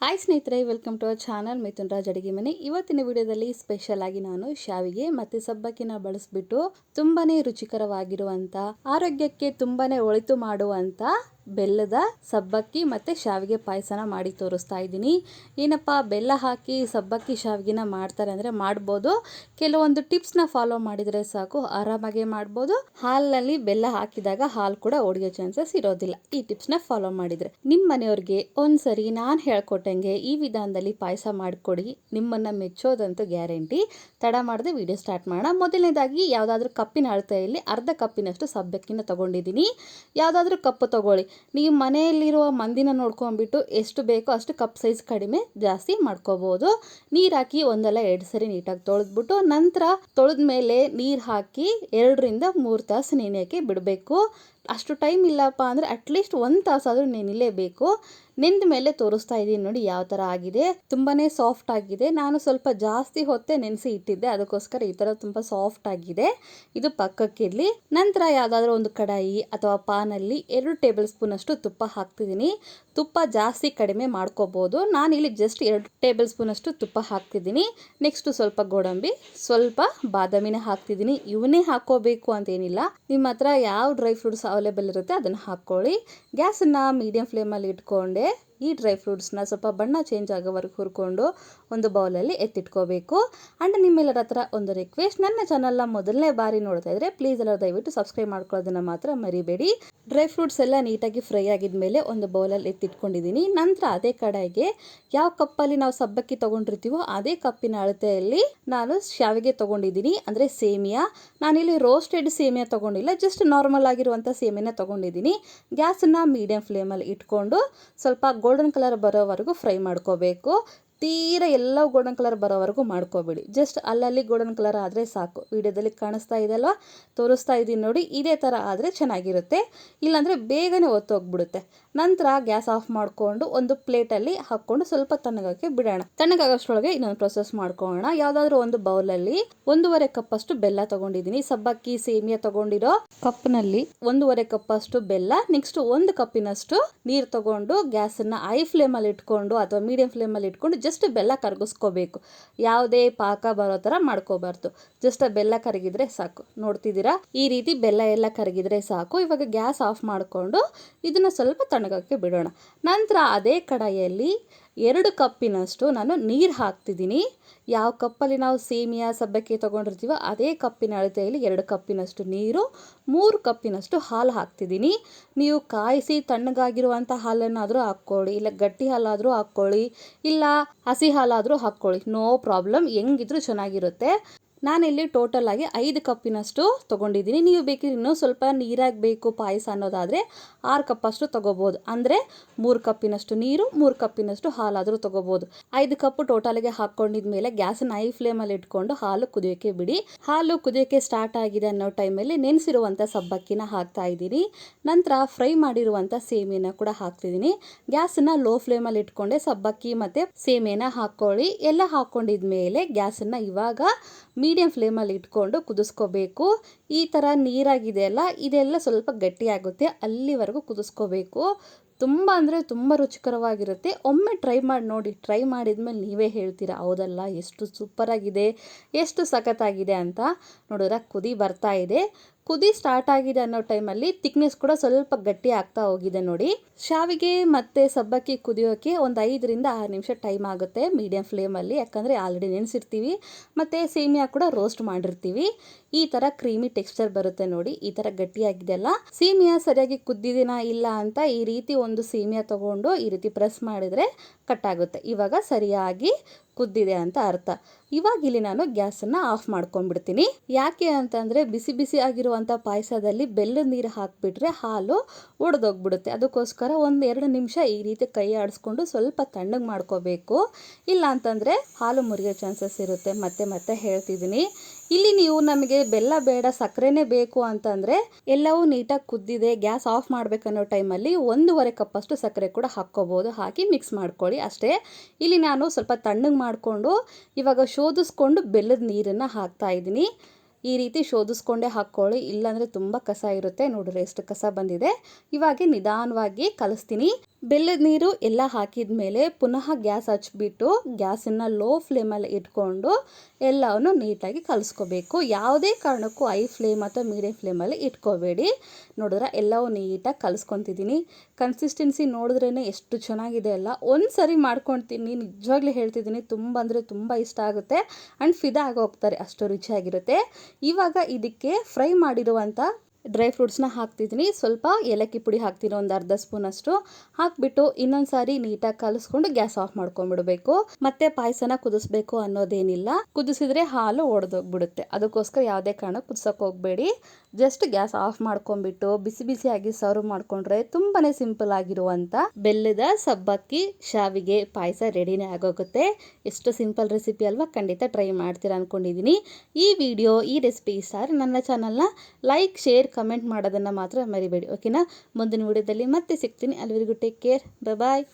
Hi ಸ್ನೇಹಿತರೆ welcome to our channel Mithun Raj ಅಡಿಗೆ ಮನೆ ಇವತ್ತಿನ ವಿಡಿಯೋದಲ್ಲಿ ಸ್ಪೆಷಲ್ ಆಗಿ ನಾನು ಶಾವಿಗೆ ಮತ್ತೆ ಸಬ್ಬಕ್ಕಿನ ಬಳಸಿಬಿಟ್ಟು ತುಂಬಾನೇ ರುಚಿಕರವಾಗಿರುವಂತ, ಆರೋಗ್ಯಕ್ಕೆ ತುಂಬಾನೇ ಒಳಿತು ಮಾಡುವಂತ ಬೆಲ್ಲದ ಸಬ್ಬಕ್ಕಿ ಮತ್ತು ಶಾವಿಗೆ ಪಾಯಸನ ಮಾಡಿ ತೋರಿಸ್ತಾ ಇದ್ದೀನಿ. ಏನಪ್ಪ, ಬೆಲ್ಲ ಹಾಕಿ ಸಬ್ಬಕ್ಕಿ ಶಾವಿಗೆನ ಮಾಡ್ತಾರೆ ಅಂದರೆ ಮಾಡ್ಬೋದು. ಕೆಲವೊಂದು ಟಿಪ್ಸ್ನ ಫಾಲೋ ಮಾಡಿದರೆ ಸಾಕು, ಆರಾಮಾಗೆ ಮಾಡ್ಬೋದು. ಹಾಲಿನಲ್ಲಿ ಬೆಲ್ಲ ಹಾಕಿದಾಗ ಹಾಲು ಕೂಡ ಒಡೆಯೋ ಚಾನ್ಸಸ್ ಇರೋದಿಲ್ಲ. ಈ ಟಿಪ್ಸ್ನ ಫಾಲೋ ಮಾಡಿದರೆ ನಿಮ್ಮ ಮನೆಯವ್ರಿಗೆ ಒಂದ್ಸರಿ ನಾನು ಹೇಳ್ಕೊಟ್ಟಂಗೆ ಈ ವಿಧಾನದಲ್ಲಿ ಪಾಯಸ ಮಾಡಿಕೊಡಿ, ನಿಮ್ಮನ್ನು ಮೆಚ್ಚೋದಂತೂ ಗ್ಯಾರಂಟಿ. ತಡ ಮಾಡದೆ ವಿಡಿಯೋ ಸ್ಟಾರ್ಟ್ ಮಾಡೋಣ. ಮೊದಲನೇದಾಗಿ ಯಾವುದಾದ್ರೂ ಕಪ್ಪಿನ ಅಳತೆಯಲ್ಲಿ ಅರ್ಧ ಕಪ್ಪಿನಷ್ಟು ಸಬ್ಬಕ್ಕಿನ ತಗೊಂಡಿದ್ದೀನಿ. ಯಾವುದಾದ್ರೂ ಕಪ್ಪು ತಗೊಳ್ಳಿ. ನೀವು ಮನೆಯಲ್ಲಿರುವ ಮಂದಿನ ನೋಡ್ಕೊಂಡ್ಬಿಟ್ಟು ಎಷ್ಟು ಬೇಕೋ ಅಷ್ಟು ಕಪ್ ಸೈಜ್ ಕಡಿಮೆ ಜಾಸ್ತಿ ಮಾಡ್ಕೋಬೋದು. ನೀರು ಹಾಕಿ ಒಂದಲ್ಲ ಎರಡು ಸರಿ ನೀಟಾಗಿ ತೊಳೆದ್ಬಿಟ್ಟು ನಂತರ ತೊಳೆದ ಮೇಲೆ ನೀರು ಹಾಕಿ ಎರಡರಿಂದ ಮೂರು ತಾಸು ನೆನೆಯೋಕ್ಕೆ ಬಿಡಬೇಕು. ಅಷ್ಟು ಟೈಮ್ ಇಲ್ಲಪ್ಪ ಅಂದರೆ ಅಟ್ಲೀಸ್ಟ್ ಒಂದು ತಾಸಾದರೂ ನೆನಿಲೇಬೇಕು ನೆಂದ ಮೇಲೆ ತೋರಿಸ್ತಾ ಇದ್ದೀನಿ ನೋಡಿ ಯಾವ ಥರ ಆಗಿದೆ. ತುಂಬಾ ಸಾಫ್ಟ್ ಆಗಿದೆ. ನಾನು ಸ್ವಲ್ಪ ಜಾಸ್ತಿ ಹೊತ್ತೆ ನೆನೆಸಿ ಇಟ್ಟಿದ್ದೆ. ಅದಕ್ಕೋಸ್ಕರ ಈ ಥರ ತುಂಬ ಸಾಫ್ಟ್ ಆಗಿದೆ. ಇದು ಪಕ್ಕಕ್ಕಿರಲಿ ನಂತರ ಯಾವುದಾದ್ರೂ ಒಂದು ಕಡಾಯಿ ಅಥವಾ ಪಾನಲ್ಲಿ ಎರಡು ಟೇಬಲ್ ಸ್ಪೂನ್ ಅಷ್ಟು ತುಪ್ಪ ಹಾಕ್ತಿದ್ದೀನಿ. ತುಪ್ಪ ಜಾಸ್ತಿ ಕಡಿಮೆ ಮಾಡ್ಕೋಬೋದು. ನಾನು ಇಲ್ಲಿ ಜಸ್ಟ್ ಎರಡು ಟೇಬಲ್ ಸ್ಪೂನ್ ಅಷ್ಟು ತುಪ್ಪ ಹಾಕ್ತಿದ್ದೀನಿ. ನೆಕ್ಸ್ಟು ಸ್ವಲ್ಪ ಗೋಡಂಬಿ, ಸ್ವಲ್ಪ ಬಾದಾಮಿನ ಹಾಕ್ತಿದ್ದೀನಿ. ಇವನ್ನೇ ಹಾಕೋಬೇಕು ಅಂತೇನಿಲ್ಲ. ನಿಮ್ಮ ಹತ್ರ ಯಾವ ಡ್ರೈ ಫ್ರೂಟ್ಸ್ ಅವೈಲೇಬಲ್ ಇರುತ್ತೆ ಅದನ್ನು ಹಾಕ್ಕೊಳ್ಳಿ. ಗ್ಯಾಸನ್ನು ಮೀಡಿಯಂ ಫ್ಲೇಮಲ್ಲಿ ಇಟ್ಕೊಂಡೆ. ಈ ಡ್ರೈ ಫ್ರೂಟ್ಸ್ನ ಸ್ವಲ್ಪ ಬಣ್ಣ ಚೇಂಜ್ ಆಗೋವರೆಗೆ ಹುರ್ಕೊಂಡು ಒಂದು ಬೌಲಲ್ಲಿ ಎತ್ತಿಟ್ಕೋಬೇಕು. ಆ್ಯಂಡ್ ನಿಮ್ಮೆಲ್ಲರ ಹತ್ರ ಒಂದು ರಿಕ್ವೆಸ್ಟ್ ನನ್ನ ಚಾನಲ್ನ ಮೊದಲನೇ ಬಾರಿ ನೋಡ್ತಾ ಇದ್ರೆ ಪ್ಲೀಸ್ ಎಲ್ಲ ದಯವಿಟ್ಟು ಸಬ್ಸ್ಕ್ರೈಬ್ ಮಾಡ್ಕೊಳ್ಳೋದನ್ನ ಮಾತ್ರ ಮರಿಬೇಡಿ. ಡ್ರೈ ಫ್ರೂಟ್ಸ್ ಎಲ್ಲ ನೀಟಾಗಿ ಫ್ರೈ ಆಗಿದ್ಮೇಲೆ ಒಂದು ಬೌಲಲ್ಲಿ ಎತ್ತಿಟ್ಕೊಂಡಿದ್ದೀನಿ ನಂತರ ಅದೇ ಕಡೆಗೆ ಯಾವ ಕಪ್ಪಲ್ಲಿ ನಾವು ಸಬ್ಬಕ್ಕಿ ತೊಗೊಂಡಿರ್ತೀವೋ ಅದೇ ಕಪ್ಪಿನ ಅಳತೆಯಲ್ಲಿ ನಾನು ಶಾವಿಗೆ ತೊಗೊಂಡಿದ್ದೀನಿ ಅಂದರೆ ಸೇಮಿಯಾ. ನಾನಿಲ್ಲಿ ರೋಸ್ಟೆಡ್ ಸೇಮಿಯಾ ತೊಗೊಂಡಿಲ್ಲ ಜಸ್ಟ್ ನಾರ್ಮಲ್ ಆಗಿರುವಂಥ ಸೇಮಿಯನ್ನ ತೊಗೊಂಡಿದ್ದೀನಿ ಗ್ಯಾಸನ್ನು ಮೀಡಿಯಂ ಫ್ಲೇಮಲ್ಲಿ ಇಟ್ಕೊಂಡು ಸ್ವಲ್ಪ ಗೋಲ್ಡನ್ ಕಲರ್ ಬರೋವರೆಗೂ ಫ್ರೈ ಮಾಡ್ಕೋಬೇಕು. ತೀರ ಎಲ್ಲ ಗೋಲ್ಡನ್ ಕಲರ್ ಬರೋವರೆಗೂ ಮಾಡ್ಕೋಬೇಡಿ. ಜಸ್ಟ್ ಅಲ್ಲಲ್ಲಿ ಗೋಲ್ಡನ್ ಕಲರ್ ಆದರೆ ಸಾಕು. ವಿಡಿಯೋದಲ್ಲಿ ಕಾಣಿಸ್ತಾ ಇದೆ ಅಲ್ವಾ? ತೋರಿಸ್ತಾ ಇದ್ದೀನಿ ನೋಡಿ. ಇದೇ ಥರ ಆದರೆ ಚೆನ್ನಾಗಿರುತ್ತೆ. ಇಲ್ಲಾಂದರೆ ಬೇಗನೆ ಒತ್ತೋಗ್ಬಿಡುತ್ತೆ. ನಂತರ ಗ್ಯಾಸ್ ಆಫ್ ಮಾಡಿಕೊಂಡು ಒಂದು ಪ್ಲೇಟಲ್ಲಿ ಹಾಕ್ಕೊಂಡು ಸ್ವಲ್ಪ ತಣ್ಣಗಕ್ಕೆ ಬಿಡೋಣ. ತಣ್ಣಗಾಗೋಷ್ಟ್ರೊಳಗೆ ಇನ್ನೊಂದು ಪ್ರೊಸೆಸ್ ಮಾಡ್ಕೊಳ್ಳೋಣ. ಯಾವುದಾದ್ರೂ ಒಂದು ಬೌಲಲ್ಲಿ ಒಂದೂವರೆ ಕಪ್ಪಷ್ಟು ಬೆಲ್ಲ ತೊಗೊಂಡಿದ್ದೀನಿ. ಸಬ್ಬಕ್ಕಿ, ಸೇಮಿಯಾ ತೊಗೊಂಡಿರೋ ಕಪ್ನಲ್ಲಿ ಒಂದೂವರೆ ಕಪ್ಪಷ್ಟು ಬೆಲ್ಲ ನೆಕ್ಸ್ಟ್ ಒಂದು ಕಪ್ಪಿನಷ್ಟು ನೀರು ತಗೊಂಡು ಗ್ಯಾಸನ್ನು ಐ ಫ್ಲೇಮಲ್ಲಿ ಇಟ್ಕೊಂಡು ಅಥವಾ ಮೀಡಿಯಂ ಫ್ಲೇಮಲ್ಲಿ ಇಟ್ಕೊಂಡು ಜಸ್ಟ್ ಬೆಲ್ಲ ಕರಗಿಸ್ಕೋಬೇಕು. ಯಾವುದೇ ಪಾಕ ಬರೋ ಥರ ಮಾಡ್ಕೋಬಾರ್ದು. ಜಸ್ಟ್ ಬೆಲ್ಲ ಕರಗಿದ್ರೆ ಸಾಕು. ನೋಡ್ತಿದ್ದೀರಾ? ಈ ರೀತಿ ಬೆಲ್ಲ ಎಲ್ಲ ಕರಗಿದ್ರೆ ಸಾಕು. ಇವಾಗ ಗ್ಯಾಸ್ ಆಫ್ ಮಾಡಿಕೊಂಡು ಇದನ್ನು ಸ್ವಲ್ಪ ತಣ್ಣಗಕ್ಕೆ ಬಿಡೋಣ. ನಂತರ ಅದೇ ಕಡಾಯಿಯಲ್ಲಿ ಎರಡು ಕಪ್ಪಿನಷ್ಟು ನಾನು ನೀರು ಹಾಕ್ತಿದ್ದೀನಿ. ಯಾವ ಕಪ್ಪಲ್ಲಿ ನಾವು ಸೇಮಿಯಾ ಸಬ್ಬಕ್ಕಿ ತೊಗೊಂಡಿರ್ತೀವೋ ಅದೇ ಕಪ್ಪಿನ ಅಳತೆಯಲ್ಲಿ ಎರಡು ಕಪ್ಪಿನಷ್ಟು ನೀರು, ಮೂರು ಕಪ್ಪಿನಷ್ಟು ಹಾಲು ಹಾಕ್ತಿದ್ದೀನಿ. ನೀವು ಕಾಯಿಸಿ ತಣ್ಣಗಾಗಿರುವಂಥ ಹಾಲನ್ನಾದರೂ ಹಾಕ್ಕೊಳ್ಳಿ, ಇಲ್ಲ ಗಟ್ಟಿ ಹಾಲಾದರೂ ಹಾಕ್ಕೊಳ್ಳಿ, ಇಲ್ಲ ಹಸಿ ಹಾಲಾದರೂ ಹಾಕ್ಕೊಳ್ಳಿ. ನೋ ಪ್ರಾಬ್ಲಮ್, ಹೆಂಗಿದ್ರೂ ಚೆನ್ನಾಗಿರುತ್ತೆ. ನಾನಿಲ್ಲಿ ಟೋಟಲ್ ಆಗಿ ಐದು ಕಪ್ಪಿನಷ್ಟು ತೊಗೊಂಡಿದ್ದೀನಿ. ನೀವು ಬೇಕಿದ್ರೆ ಇನ್ನೂ ಸ್ವಲ್ಪ ನೀರಾಗಿ ಬೇಕು ಪಾಯಸ ಅನ್ನೋದಾದರೆ ಆರು ಕಪ್ಪಷ್ಟು ತೊಗೋಬೋದು. ಅಂದರೆ ಮೂರು ಕಪ್ಪಿನಷ್ಟು ನೀರು, ಮೂರು ಕಪ್ಪಿನಷ್ಟು ಹಾಲಾದರೂ ತೊಗೋಬೋದು. ಐದು ಕಪ್ಪು ಟೋಟಲ್ಗೆ ಹಾಕ್ಕೊಂಡಿದ ಮೇಲೆ ಗ್ಯಾಸನ್ನ ಐ ಫ್ಲೇಮಲ್ಲಿ ಇಟ್ಕೊಂಡು ಹಾಲು ಕುದಿಯೋಕ್ಕೆ ಬಿಡಿ. ಹಾಲು ಕುದಿಯೋಕ್ಕೆ ಸ್ಟಾರ್ಟ್ ಆಗಿದೆ ಅನ್ನೋ ಟೈಮಲ್ಲಿ ನೆನೆಸಿರುವಂಥ ಸಬ್ಬಕ್ಕಿನ ಹಾಕ್ತಾ ಇದ್ದೀನಿ. ನಂತರ ಫ್ರೈ ಮಾಡಿರುವಂಥ ಸೇಮಿನ ಕೂಡ ಹಾಕ್ತಿದ್ದೀನಿ. ಗ್ಯಾಸನ್ನ ಲೋ ಫ್ಲೇಮಲ್ಲಿ ಇಟ್ಕೊಂಡೆ ಸಬ್ಬಕ್ಕಿ ಮತ್ತು ಸೇಮೆಯನ್ನು ಹಾಕ್ಕೊಳ್ಳಿ. ಎಲ್ಲ ಹಾಕ್ಕೊಂಡಿದ್ಮೇಲೆ ಗ್ಯಾಸನ್ನು ಇವಾಗ ಮೀಡಿಯಂ ಫ್ಲೇಮಲ್ಲಿ ಇಟ್ಕೊಂಡು ಕುದಿಸ್ಕೋಬೇಕು. ಈ ಥರ ನೀರಾಗಿದೆ ಅಲ್ಲ, ಇದೆಲ್ಲ ಸ್ವಲ್ಪ ಗಟ್ಟಿಯಾಗುತ್ತೆ, ಅಲ್ಲಿವರೆಗೂ ಕುದಿಸ್ಕೋಬೇಕು. ತುಂಬ ಅಂದರೆ ತುಂಬ ರುಚಿಕರವಾಗಿರುತ್ತೆ. ಒಮ್ಮೆ ಟ್ರೈ ಮಾಡಿ ನೋಡಿ, ಟ್ರೈ ಮಾಡಿದ ಮೇಲೆ ನೀವೇ ಹೇಳ್ತೀರಾ, ಹೌದಲ್ಲ, ಎಷ್ಟು ಸೂಪರಾಗಿದೆ, ಎಷ್ಟು ಸಖತ್ತಾಗಿದೆ ಅಂತ ನೋಡಿದ್ರೆ ಕುದಿ ಬರ್ತಾ ಇದೆ. ಕುದಿ ಸ್ಟಾರ್ಟ್ ಆಗಿದೆ ಅನ್ನೋ ಟೈಮಲ್ಲಿ ತಿಕ್ನೆಸ್ ಕೂಡ ಸ್ವಲ್ಪ ಗಟ್ಟಿ ಆಗ್ತಾ ಹೋಗಿದೆ ನೋಡಿ. ಶಾವಿಗೆ ಮತ್ತು ಸಬ್ಬಕ್ಕಿ ಕುದಿಯೋಕ್ಕೆ ಒಂದು ಐದರಿಂದ ಆರು ನಿಮಿಷ ಟೈಮ್ ಆಗುತ್ತೆ ಮೀಡಿಯಂ ಫ್ಲೇಮಲ್ಲಿ ಯಾಕಂದರೆ ಆಲ್ರೆಡಿ ನೆನೆಸಿರ್ತೀವಿ. ಮತ್ತು ಸೇಮಿಯಾ ಕೂಡ ರೋಸ್ಟ್ ಮಾಡಿರ್ತೀವಿ. ಈ ಥರ ಕ್ರೀಮಿ ಟೆಕ್ಸ್ಚರ್ ಬರುತ್ತೆ ನೋಡಿ. ಈ ಥರ ಗಟ್ಟಿಯಾಗಿದೆಯಲ್ಲ ಸೇಮಿಯಾ ಸರಿಯಾಗಿ ಕುದ್ದಿದಿನ ಇಲ್ಲ ಅಂತ ಈ ರೀತಿ ಒಂದು ಸೇಮಿಯಾ ತೊಗೊಂಡು ಈ ರೀತಿ ಪ್ರೆಸ್ ಮಾಡಿದರೆ ಕಟ್ಟಾಗುತ್ತೆ. ಇವಾಗ ಸರಿಯಾಗಿ ಕುದ್ದಿದೆ ಅಂತ ಅರ್ಥ. ಇವಾಗ ಇಲ್ಲಿ ನಾನು ಗ್ಯಾಸನ್ನು ಆಫ್ ಮಾಡ್ಕೊಂಡ್ಬಿಡ್ತೀನಿ. ಯಾಕೆ ಅಂತಂದರೆ ಬಿಸಿ ಬಿಸಿ ಆಗಿರುವಂಥ ಪಾಯಸದಲ್ಲಿ ಬೆಲ್ಲದ ನೀರು ಹಾಕಿಬಿಟ್ರೆ ಹಾಲು ಒಡೆದೋಗ್ಬಿಡುತ್ತೆ. ಅದಕ್ಕೋಸ್ಕರ ಒಂದು ಎರಡು ನಿಮಿಷ ಈ ರೀತಿ ಕೈ ಆಡಿಸ್ಕೊಂಡು ಸ್ವಲ್ಪ ತಣ್ಣಗೆ ಮಾಡ್ಕೋಬೇಕು. ಇಲ್ಲ ಅಂತಂದರೆ ಹಾಲು ಮುರಿಯೋ ಚಾನ್ಸಸ್ ಇರುತ್ತೆ. ಮತ್ತೆ ಮತ್ತೆ ಹೇಳ್ತಿದ್ದೀನಿ. ಇಲ್ಲಿ ನೀವು ನಮಗೆ ಬೆಲ್ಲ ಬೇಡ, ಸಕ್ಕರೆನೇ ಬೇಕು ಅಂತಂದರೆ ಎಲ್ಲವೂ ನೀಟಾಗಿ ಕುದ್ದಿದೆ, ಗ್ಯಾಸ್ ಆಫ್ ಮಾಡಬೇಕನ್ನೋ ಟೈಮಲ್ಲಿ ಒಂದೂವರೆ ಕಪ್ಪಷ್ಟು ಸಕ್ಕರೆ ಕೂಡ ಹಾಕ್ಕೋಬೋದು, ಹಾಕಿ ಮಿಕ್ಸ್ ಮಾಡ್ಕೊಳ್ಳಿ ಅಷ್ಟೇ. ಇಲ್ಲಿ ನಾನು ಸ್ವಲ್ಪ ತಣ್ಣಗೆ ಮಾಡಿಕೊಂಡು ಇವಾಗ ಶೋಧಿಸ್ಕೊಂಡು ಬೆಲ್ಲದ ನೀರನ್ನು ಹಾಕ್ತಾ ಇದ್ದೀನಿ. ಈ ರೀತಿ ಶೋಧಿಸ್ಕೊಂಡೇ ಹಾಕ್ಕೊಳ್ಳಿ, ಇಲ್ಲಾಂದರೆ ತುಂಬ ಕಸ ಇರುತ್ತೆ. ನೋಡಿರಿ ಎಷ್ಟು ಕಸ ಬಂದಿದೆ. ಇವಾಗ ನಿಧಾನವಾಗಿ ಕಲಿಸ್ತೀನಿ. ಬೆಲ್ಲದ ನೀರು ಎಲ್ಲ ಹಾಕಿದ ಮೇಲೆ ಪುನಃ ಗ್ಯಾಸ್ ಹಚ್ಬಿಟ್ಟು ಗ್ಯಾಸನ್ನು ಲೋ ಫ್ಲೇಮಲ್ಲಿ ಇಟ್ಕೊಂಡು ಎಲ್ಲವನ್ನು ನೀಟಾಗಿ ಕಲಿಸ್ಕೋಬೇಕು. ಯಾವುದೇ ಕಾರಣಕ್ಕೂ ಐ ಫ್ಲೇಮ್ ಅಥವಾ ಮೀಡಿಯಂ ಫ್ಲೇಮಲ್ಲಿ ಇಟ್ಕೋಬೇಡಿ. ನೋಡಿದ್ರೆ ಎಲ್ಲವೂ ನೀಟಾಗಿ ಕಲಿಸ್ಕೊತಿದ್ದೀನಿ. ಕನ್ಸಿಸ್ಟೆನ್ಸಿ ನೋಡಿದ್ರೇ ಎಷ್ಟು ಚೆನ್ನಾಗಿದೆ ಅಲ್ಲ. ಒಂದು ಸರಿ ಮಾಡ್ಕೊತೀನಿ, ನಿಜವಾಗ್ಲೂ ಹೇಳ್ತಿದ್ದೀನಿ, ತುಂಬ ಅಂದರೆ ತುಂಬ ಇಷ್ಟ ಆಗುತ್ತೆ. ಆ್ಯಂಡ್ ಫಿದಾ ಆಗೋಗ್ತಾರೆ, ಅಷ್ಟು ರುಚಿಯಾಗಿರುತ್ತೆ. ಇವಾಗ ಇದಕ್ಕೆ ಫ್ರೈ ಮಾಡಿರುವಂಥ ಡ್ರೈ ಫ್ರೂಟ್ಸ್ನ ಹಾಕ್ತಿದ್ದೀನಿ. ಸ್ವಲ್ಪ ಏಲಕ್ಕಿ ಪುಡಿ ಹಾಕ್ತೀನಿ, ಒಂದು ಅರ್ಧ ಸ್ಪೂನ್ ಅಷ್ಟು. ಹಾಕ್ಬಿಟ್ಟು ಇನ್ನೊಂದು ಸಾರಿ ನೀಟಾಗಿ ಕಲಿಸ್ಕೊಂಡು ಗ್ಯಾಸ್ ಆಫ್ ಮಾಡ್ಕೊಂಡ್ಬಿಡಬೇಕು. ಮತ್ತೆ ಪಾಯಸನ ಕುದಿಸ್ಬೇಕು ಅನ್ನೋದೇನಿಲ್ಲ. ಕುದಿಸಿದ್ರೆ ಹಾಲು ಒಡೆದೋಗ್ಬಿಡುತ್ತೆ. ಅದಕ್ಕೋಸ್ಕರ ಯಾವುದೇ ಕಾರಣ ಕುದಿಸೋಕೆ ಹೋಗಬೇಡಿ. ಜಸ್ಟ್ ಗ್ಯಾಸ್ ಆಫ್ ಮಾಡ್ಕೊಂಡ್ಬಿಟ್ಟು ಬಿಸಿ ಬಿಸಿಯಾಗಿ ಸರ್ವ್ ಮಾಡ್ಕೊಂಡ್ರೆ ತುಂಬಾ ಸಿಂಪಲ್ ಆಗಿರುವಂಥ ಬೆಲ್ಲದ ಸಬ್ಬಕ್ಕಿ, ಶಾವಿಗೆ, ಪಾಯಸ ರೆಡಿನೇ ಆಗೋಗುತ್ತೆ. ಎಷ್ಟು ಸಿಂಪಲ್ ರೆಸಿಪಿ ಅಲ್ವಾ? ಖಂಡಿತ ಟ್ರೈ ಮಾಡ್ತೀರಾ ಅಂದ್ಕೊಂಡಿದ್ದೀನಿ ಈ ವಿಡಿಯೋ, ಈ ರೆಸಿಪಿ ಆದರೆ ನನ್ನ ಚಾನಲ್ನ ಲೈಕ್, ಶೇರ್ ಕಮೆಂಟ್ ಮಾಡೋದನ್ನು ಮಾತ್ರ ಮರಿಬೇಡಿ ಓಕೆನಾ ಮುಂದಿನ ವಿಡಿಯೋದಲ್ಲಿ ಮತ್ತೆ ಸಿಗ್ತೀನಿ. ಅಲ್ಲಿವರೆಗೂ ಟೇಕ್ ಕೇರ್ ಬಾಯ್